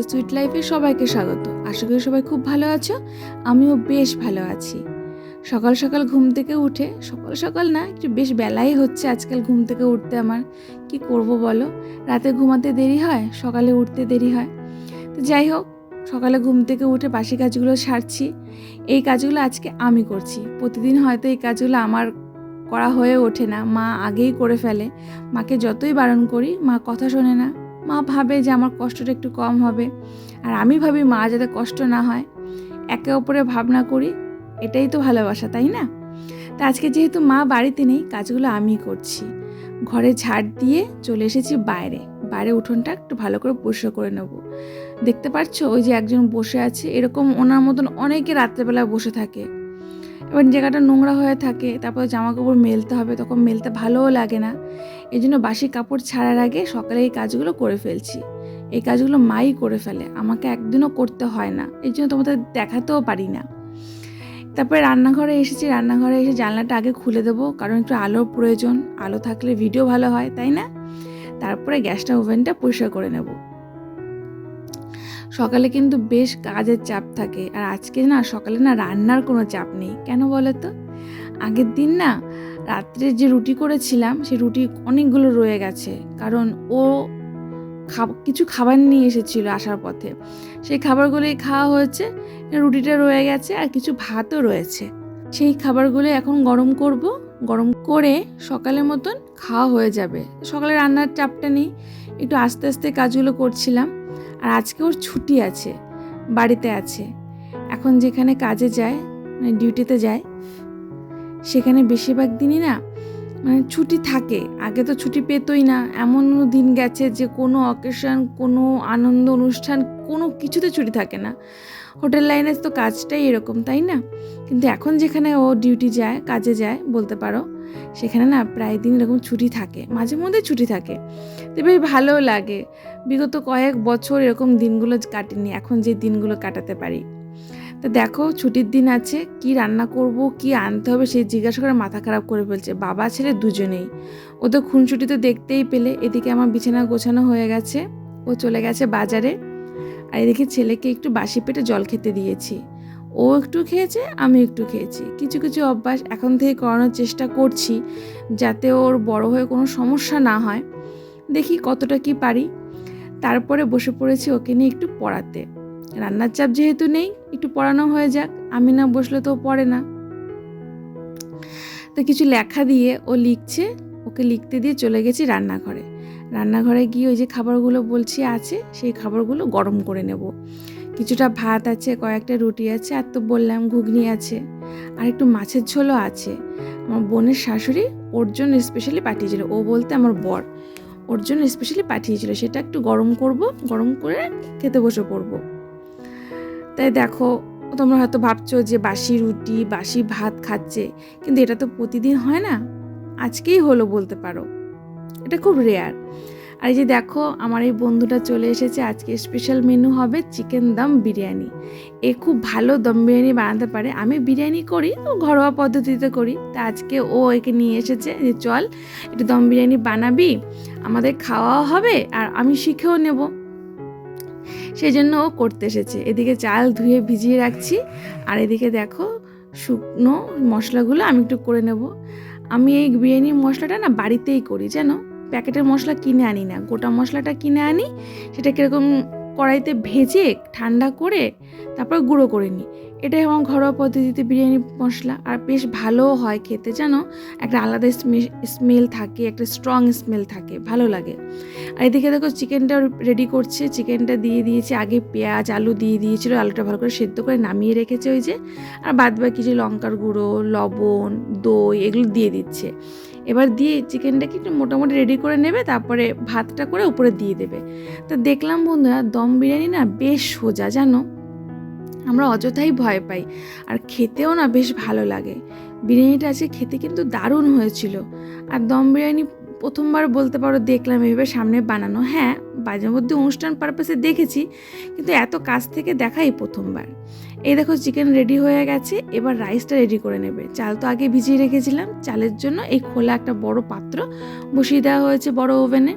নমস্কার সুইট লাইফে সবাইকে স্বাগত। আশা করি সবাই খুব ভালো আছো। আমিও বেশ ভালো আছি। সকাল সকাল ঘুম থেকে উঠে, সকাল সকাল না, একটু বেশ বেলাই হচ্ছে আজকাল ঘুম থেকে উঠতে আমার। কি করব বলো? রাতে ঘুমাতে দেরি হয়, সকালে উঠতে দেরি হয়। তো যাই হোক, সকালে ঘুম থেকে উঠে বাসি কাজগুলো সারছি। এই কাজগুলো আজকে আমি করছি। প্রতিদিন হয়তো এই কাজগুলো আমার করা হয়ে ওঠে না। মা আগেই করে ফেলে। মাকে যতই বারণ করি, মা কথা শোনে না। মা ভাবে যে আমার কষ্টটা একটু কম হবে। আর আমি ভাবি মা যাতে কষ্ট না হয়। একে অপরে ভাবনা করি, এটাই তো ভালোবাসা, তাই না? তা আজকে যেহেতু মা বাড়িতে নেই, কাজগুলো আমি করছি। ঘরে ঝাড় দিয়ে চলে এসেছি বাইরে। বাইরে উঠোনটা একটু ভালো করে পরিষ্কার করে নেব। দেখতে পাচ্ছ ওই যে একজন বসে আছে, এরকম ওনার মতন অনেকে রাত্রেবেলা বসে থাকে। এবার জায়গাটা নোংরা হয়ে থাকে, তারপর জামা কাপড় মেলতে হবে, তখন মেলতে ভালোও লাগে না। এই জন্য বাসি কাপড় ছাড়ার আগে সকালে এই কাজগুলো করে ফেলছি। এই কাজগুলো মাই করে ফেলে, আমাকে একদিনও করতে হয় না, এই জন্য তোমাদের দেখাতেও পারি না। তারপরে রান্নাঘরে এসেছি, রান্নাঘরে এসে জানলাটা আগে খুলে দেবো, কারণ একটু আলোর প্রয়োজন, আলো থাকলে ভিডিও ভালো হয়, তাই না? তারপরে গ্যাসটা ওভেনটা পরিষ্কার করে নেব। সকালে কিন্তু বেশ কাজের চাপ থাকে। আর আজকে না, সকালে না রান্নার কোনো চাপ নেই। কেন বলো তো? আগের দিন না, রাত্রে যে রুটি করেছিলাম সেই রুটি অনেকগুলো রয়ে গেছে। কারণ ও কিছু খাবার নিয়ে এসেছিল আসার পথে। সেই খাবারগুলোই খাওয়া হয়েছে, রুটিটা রয়ে গেছে আর কিছু ভাতও রয়েছে। সেই খাবারগুলো এখন গরম করব। গরম করে সকালের মতন খাওয়া হয়ে যাবে। সকালে রান্নার চাপটা নেই। একটু আস্তে আস্তে কাজগুলো করছিলাম। আর আজকে ওর ছুটি আছে, বাড়িতে আছে। এখন যেখানে কাজে যায় মানে ডিউটিতে যায়, সেখানে বেশিরভাগ দিনই না মানে ছুটি থাকে। আগে তো ছুটি পেতই না, এমন দিন গেছে যে কোনো অকেশন, কোনো আনন্দ অনুষ্ঠান, কোনো কিছুতে ছুটি থাকে না। হোটেল লাইনে তো কাজটাই এরকম, তাই না? কিন্তু এখন যেখানে ও ডিউটি যায়, কাজে যায়, বলতে পারো সেখানে না প্রায় দিন এরকম ছুটি থাকে, মাঝে মধ্যে ছুটি থাকে। তো বেশ ভালো লাগে। বিগত কয়েক বছর এরকম দিনগুলো কাটেনি, এখন যে দিনগুলো কাটাতে পারি। তো দেখো, ছুটির দিন আছে, কি রান্না করব, কি আনতে হবে সেই জিজ্ঞাসা করে মাথা খারাপ করে ফেলছে। বাবা, ছেলে দুজনেই। ও তো খুনছুটি তো দেখতেই পেলে, এদিকে আমার বিছানা গোছানো হয়ে গেছে, ও চলে গেছে বাজারে। আর এদিকে ছেলেকে একটু বাসি পেটে জল খেতে দিয়েছি। ও একটু খেয়েছে, আমি একটু খেয়েছি। কিছু কিছু অভ্যাস এখন থেকে করানোর চেষ্টা করছি যাতে ওর বড় হয়ে কোনো সমস্যা না হয়। দেখি কতটা কি পারি। তারপরে বসে পড়েছি ওকে নিয়ে একটু পড়াতে। রান্নার চাপ যেহেতু নেই, একটু পড়ানো হয়ে যাক, আমি না বসলে তো পড়ে না। তো কিছু লেখা দিয়ে ও লিখছে, ওকে লিখতে দিয়ে চলে গেছি রান্নাঘরে। রান্নাঘরে গিয়ে ওই যে খাবারগুলো বলছি আছে, সেই খাবারগুলো গরম করে নেব। কিছুটা ভাত আছে, কয়েকটা রুটি আছে, আর তো বললাম ঘুগনি আছে। আর একটু মাছের ঝোলও আছে। আমার বোনের শাশুড়ি ওর জন্য স্পেশালি পাঠিয়েছিল। ও বলতে আমার বর ওর জন্য স্পেশালি পাঠিয়েছিল। সেটা একটু গরম করব, গরম করে খেতে বসে পড়ব। তাই দেখো, তোমরা হয়তো ভাবছ যে বাসি রুটি, বাসি ভাত খাচ্ছে, কিন্তু এটা তো প্রতিদিন হয় না। আজকেই হলো বলতে পারো। এটা খুব রেয়ার আর এই যে দেখো, আমার এই বন্ধুটা চলে এসেছে। আজকে স্পেশাল মেনু হবে চিকেন দম বিরিয়ানি। এ খুব ভালো দম বিরিয়ানি বানাতে পারে। আমি বিরিয়ানি করি তো ঘরোয়া পদ্ধতিতে করি। তা আজকে ও একে নিয়ে এসেছে যে, চল, একটু দম বিরিয়ানি বানাবি, আমাদের খাওয়াও হবে আর আমি শিখেও নেব। সেই জন্য ও করতে এসেছে। এদিকে চাল ধুয়ে ভিজিয়ে রাখছি। আর এদিকে দেখো, শুকনো মশলাগুলো আমি একটু করে নেব। আমি এই বিরিয়ানির মশলাটা না বাড়িতেই করি, জানো? প্যাকেটের মশলা কিনে আনি না। গোটা মশলাটা কিনে আনি, সেটা কীরকম কড়াইতে ভেজে ঠান্ডা করে তারপর গুঁড়ো করে নিই। এটাই আমার ঘরোয়া পদ্ধতিতে বিরিয়ানি মশলা। আর বেশ ভালোও হয় খেতে, জানো? একটা আলাদা স্মেল থাকে, একটা স্ট্রং স্মেল থাকে, ভালো লাগে। আর এদিকে দেখো চিকেনটা রেডি করছে, চিকেনটা দিয়ে দিয়েছে, আগে পেঁয়াজ, আলু দিয়ে দিয়েছিল, আলুটা ভালো করে সেদ্ধ করে নামিয়ে রেখেছে ওই যে। আর বাদ বাকি যে লঙ্কার গুঁড়ো, লবণ, দই, এগুলো দিয়ে দিচ্ছে। এবার দিয়ে চিকেনটাকে একটু মোটামুটি রেডি করে নেবে, তারপরে ভাতটা করে উপরে দিয়ে দেবে। তো দেখলাম বন্ধুরা, দম বিরিয়ানি না বেশ সোজা, জানো? আমরা অযথাই ভয় পাই, আর খেতেও না বেশ ভালো লাগে। বিরিয়ানিটা আজকে খেতে কিন্তু দারুণ হয়েছিল। আর দম বিরিয়ানি প্রথমবার বলতে পারো দেখলাম, এভাবে সামনে বানানো। হ্যাঁ মাঝে মধ্যে অনুষ্ঠান পারপাসে দেখেছি, কিন্তু এত কাছ থেকে দেখাই প্রথমবার। এই দেখো চিকেন রেডি হয়ে গেছে, এবার রাইসটা রেডি করে নেবে। চাল তো আগে ভিজিয়ে রেখেছিলাম, চালের জন্য এই খোলা একটা বড় পাত্র বসিয়ে দেওয়া হয়েছে বড় ওভেনে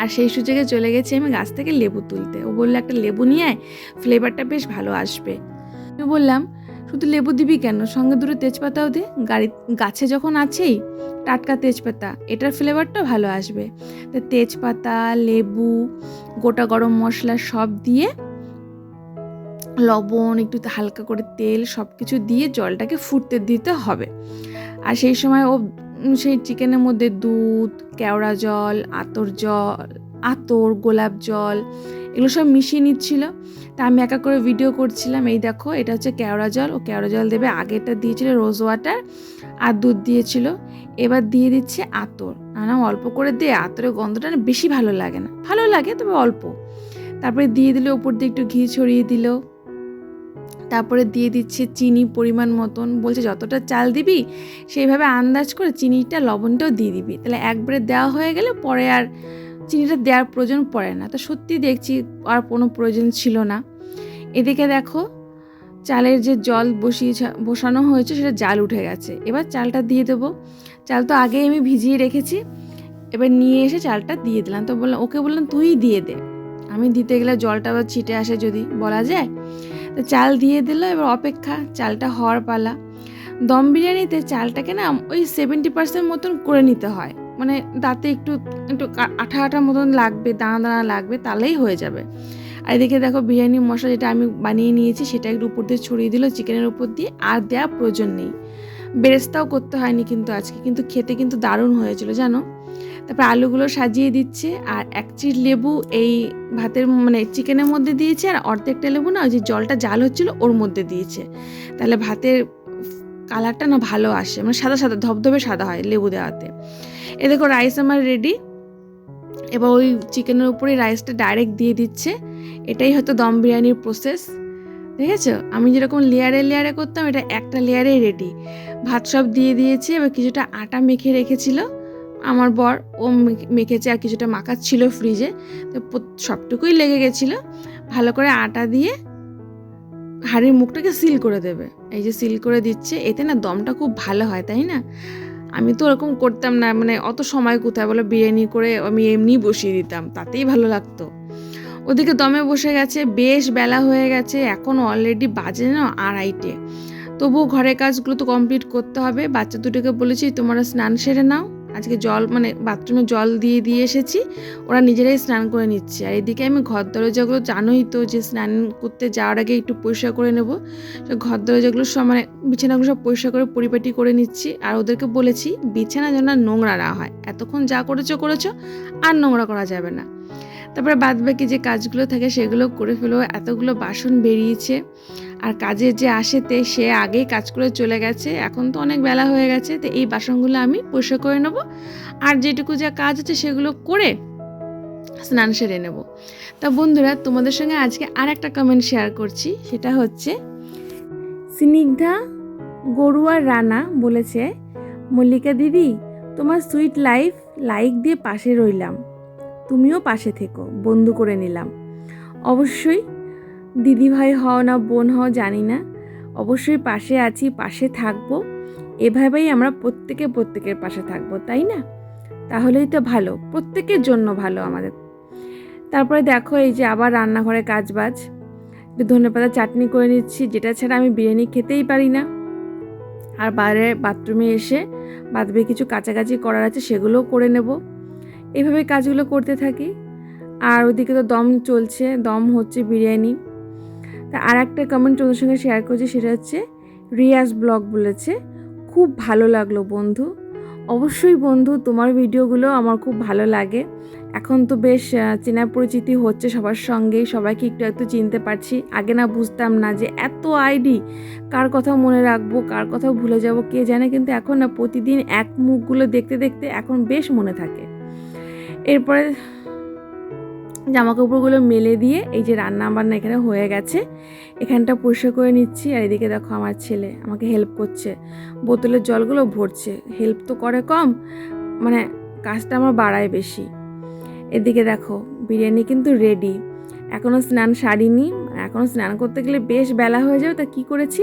আর সেই সুযোগে চলে গেছি আমি গাছ থেকে লেবু তুলতে। ও বলল, একটা লেবু নিয়ে আয় ফ্লেভারটা বেশ ভালো আসবে। আমি বললাম, শুধু লেবু দিবি কেন? সঙ্গে দুটো তেজপাতাও দে। গাড়ি, গাছে যখন আছেই, টাটকা তেজপাতা, এটার ফ্লেভারটা ভালো আসবে। তো তেজপাতা, লেবু, গোটা গরম মশলা সব দিয়ে লবণ, একটু হালকা করে তেল সব কিছু দিয়ে জলটাকে ফুটতে দিতে হবে। আর সেই সময় ও সেই চিকেনের মধ্যে দুধ, কেওড়া জল, আতর জল, আতর, গোলাপ জল, এগুলো সব মিশিয়ে নিচ্ছিল। তা আমি একা করে ভিডিও করছিলাম, এই দেখো, এটা হচ্ছে কেওড়া জল। ও কেওড়া জল দেবে, আগেরটা দিয়েছিল রোজ ওয়াটার আর দুধ দিয়েছিল। এবার দিয়ে দিচ্ছে আতর। আনাম অল্প করে দিয়ে আতরের গন্ধটা না বেশি ভালো লাগে না। ভালো লাগে, তবে অল্প। তারপরে দিয়ে দিল, উপর দিয়ে একটু ঘি ছড়িয়ে দিল। তারপরে দিয়ে দিচ্ছে চিনি পরিমাণ মতন। বলছে, যতটা চাল দিবি, সেইভাবে আন্দাজ করে চিনিটা, লবণটাও দিয়ে দিবি। তাহলে একবারে দেওয়া হয়ে গেলে পরে আর চিনিটা দেওয়ার প্রয়োজন পড়ে না। তো সত্যি দেখছি, আর কোনো প্রয়োজন ছিল না। এদিকে দেখো, চালের যে জল বসিয়ে বসানো হয়েছে, সেটা জাল উঠে গেছে। এবার চালটা দিয়ে দেবো। চাল তো আগেই আমি ভিজিয়ে রেখেছি। এবার নিয়ে এসে চালটা দিয়ে দিলাম। তো বললাম, ওকে বললাম তুই দিয়ে দে। আমি দিতে গেলে জলটা আবার ছিটে আসে যদি, বলা যায়। চাল দিয়ে দিল, এবার অপেক্ষা চালটা হওয়ার পালা। দম বিরিয়ানিতে চালটাকে না ওই সেভেন্টি পার্সেন্ট মতন করে নিতে হয়। মানে দাঁতে একটু একটু আঠা আঠা মতন লাগবে, দানা দানা লাগবে, তাহলেই হয়ে যাবে। আর এদিকে দেখো বিরিয়ানি মশলা যেটা আমি বানিয়ে নিয়েছি, সেটা একটু উপর দিয়ে ছড়িয়ে দিল, চিকেনের উপর দিয়ে, আর দেওয়া প্রয়োজন নেই। বেরেস্তাও করতে হয়নি কিন্তু আজকে, কিন্তু খেতে কিন্তু দারুণ হয়েছিল, জানো? তারপর আলুগুলো সাজিয়ে দিচ্ছে আর এক চির লেবু এই ভাতের মানে চিকেনের মধ্যে দিয়েছে আর অর্ধেকটা লেবু না ওই যে জলটা জাল হচ্ছিল ওর মধ্যে দিয়েছে। তাহলে ভাতের কালারটা না ভালো আসে মানে সাদা সাদা, ধবধবে সাদা হয় লেবু দেওয়াতে। এ দেখো রাইস আমার রেডি এবার ওই চিকেনের উপরে রাইসটা ডাইরেক্ট দিয়ে দিচ্ছে। এটাই হয়তো দম বিরিয়ানির প্রসেস দেখেছ? আমি যেরকম লেয়ারে লেয়ারে করতাম, এটা একটা লেয়ারেই রেডি ভাত সব দিয়ে দিয়েছি, এবার কিছুটা আটা মেখে রেখেছিল। আমার বর, ও মেখে- মেখেছে আর কিছুটা মাখাচ্ছিল ফ্রিজে তো সবটুকুই লেগে গেছিল। ভালো করে আটা দিয়ে হাঁড়ির মুখটাকে সিল করে দেবে। এই যে সিল করে দিচ্ছে, এতে না দমটা খুব ভালো হয়, তাই না? আমি তো ওরকম করতাম না মানে অত সময় কোথায় বলো, বিরিয়ানি করে আমি এমনি বসিয়ে দিতাম, তাতেই ভালো লাগতো। ওদিকে দমে বসে গেছে, বেশ বেলা হয়ে গেছে, এখন অলরেডি বাজে না আড়াইটে। তবুও ঘরের কাজগুলো তো কমপ্লিট করতে হবে। বাচ্চা দুটোকে বলেছি, তোমরা স্নান সেরে নাও। আজকে জল মানে বাথরুমে জল দিয়ে দিয়ে এসেছি। ওরা নিজেরাই স্নান করে নিচ্ছে। আর এদিকে আমি ঘর দরজাগুলো জানোই তো যে স্নান করতে যাওয়ার আগে একটু পরিষ্কার করে নেব। ঘর দরজাগুলো সব মানে বিছানাগুলো সব পরিষ্কার করে, পরিপাটি করে নিচ্ছি। আর ওদেরকে বলেছি, বিছানা যেন নোংরা না হয়। এতক্ষণ যা করেছ করেছ, আর নোংরা করা যাবে না। তারপরে বাদ বাকি যে কাজগুলো থাকে সেগুলো করে ফেলো, এতগুলো বাসন বেরিয়েছে। আর কাজে যে আসেতে সে আগেই কাজ করে চলে গেছে। এখন তো অনেক বেলা হয়ে গেছে, তো এই বাসনগুলো আমি পরিষ্কার করে নেব। আর যেটুকু যা কাজ আছে সেগুলো করে স্নান সেরে নেব। তা বন্ধুরা, তোমাদের সঙ্গে আজকে আর একটা কমেন্ট শেয়ার করছি। সেটা হচ্ছে, স্নিগ্ধা গরুয়ার রানা বলেছে, মল্লিকা দিদি, তোমার সুইট লাইফ লাইক দিয়ে পাশে রইলাম। তুমিও পাশে থেকো, বন্ধু করে নিলাম। অবশ্যই দিদি ভাই হও না বোন হও, জানি না। অবশ্যই পাশে আছি, পাশে থাকব। এভাবেই আমরা প্রত্যেকে প্রত্যেকের পাশে থাকব, তাই না? তাহলেই তো ভালো, প্রত্যেকের জন্য ভালো আমাদের। তারপরে দেখো, এই যে আবার রান্নাঘরে কাজ বাজ একটু ধনেপাতা চাটনি করে নিচ্ছি, যেটা ছাড়া আমি বিরিয়ানি খেতেই পারি না। আর বাইরে বাথরুমে এসে বাদবে কিছু কাছাকাছি করার আছে, সেগুলোও করে নেব। এইভাবে কাজগুলো করতে থাকি। আর ওদিকে তো দম চলছে, দম হচ্ছে বিরিয়ানি। তা আর একটা কমেন্ট তোমাদের সঙ্গে শেয়ার করছি, সেটা হচ্ছে রিয়াজ ব্লগ বলেছে, খুব ভালো লাগল বন্ধু। অবশ্যই বন্ধু, তোমার ভিডিওগুলো আমার খুব ভালো লাগে। এখন তো বেশ চেনা পরিচিতি হচ্ছে সবার সঙ্গেই, সবাইকে একটু একটু চিনতে পারছি। আগে না বুঝতাম না যে এত আইডি কার কথা মনে রাখব, কার কথা ভুলে যাব, কে জানে? কিন্তু এখন না প্রতিদিন এক মুখগুলো দেখতে দেখতে এখন বেশ মনে থাকে। এরপরে জামা কাপড়গুলো মেলে দিয়ে এই যে রান্না বান্না এখানে হয়ে গেছে, এখানটা পরিষ্কার করে নিচ্ছি। আর এদিকে দেখো আমার ছেলে আমাকে হেল্প করছে। বোতলের জলগুলো ভরছে। হেল্প তো করে কম মানে কাজটা আমার বাড়ায় বেশি। এদিকে দেখো বিরিয়ানি কিন্তু রেডি এখনও স্নান সারিনি এখনও স্নান করতে গেলে বেশ বেলা হয়ে যাবে, তা কী করেছি?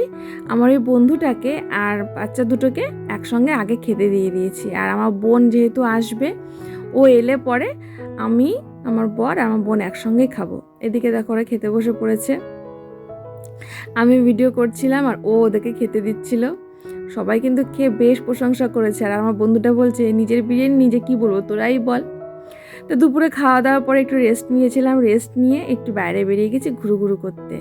আমার ওই বন্ধুটাকে আর বাচ্চা দুটোকে একসঙ্গে আগে খেতে দিয়ে দিয়েছি। আর আমার বোন যেহেতু আসবে ও এলে পরে আমি, আমার বর আর আমার বোন একসঙ্গেই খাব। এদিকে দেখো ওরা খেতে বসে পড়েছে। আমি ভিডিও করছিলাম আর ও ওদেরকে খেতে দিচ্ছিল। সবাই কিন্তু খেয়ে বেশ প্রশংসা করেছে। আর আমার বন্ধুটা বলছে, নিজের বিরিয়ানি নিজে কি বলব, তোরাই বল। তো দুপুরে খাওয়া দাওয়ার পরে একটু রেস্ট নিয়েছিলাম। রেস্ট নিয়ে একটু বাইরে বেরিয়ে গেছি ঘুরু ঘুরু করতে।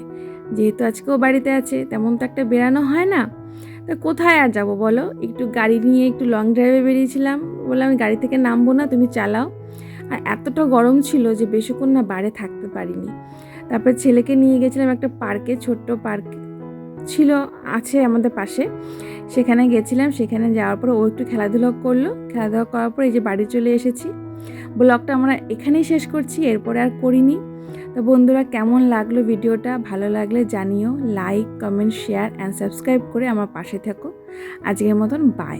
যেহেতু আজকেও বাড়িতে আছে, তেমন তো একটা বেরানো হয় না। তা কোথায় আর যাব বলো? একটু গাড়ি নিয়ে একটু লং ড্রাইভে বেরিয়েছিলাম। বললাম, আমি গাড়ি থেকে নামবো না, তুমি চালাও। আর এতটা গরম ছিল যে বেশিক্ষণ না বাইরে থাকতে পারিনি। তারপর ছেলেকে নিয়ে গেছিলাম একটা পার্কে, ছোট্ট পার্ক ছিল, আছে আমাদের পাশে। সেখানে গেছিলাম, সেখানে যাওয়ার পর ও একটু খেলাধুলা করল। খেলাধুলা করার পর এই যে বাড়ি চলে এসেছি। ব্লগটা আমরা এখানেই শেষ করছি, এরপরে আর করিনি। তো বন্ধুরা, কেমন লাগল ভিডিওটা? ভালো লাগলে জানিও like comment share and subscribe করে আমার পাশে থাকো। আজকের মতন বাই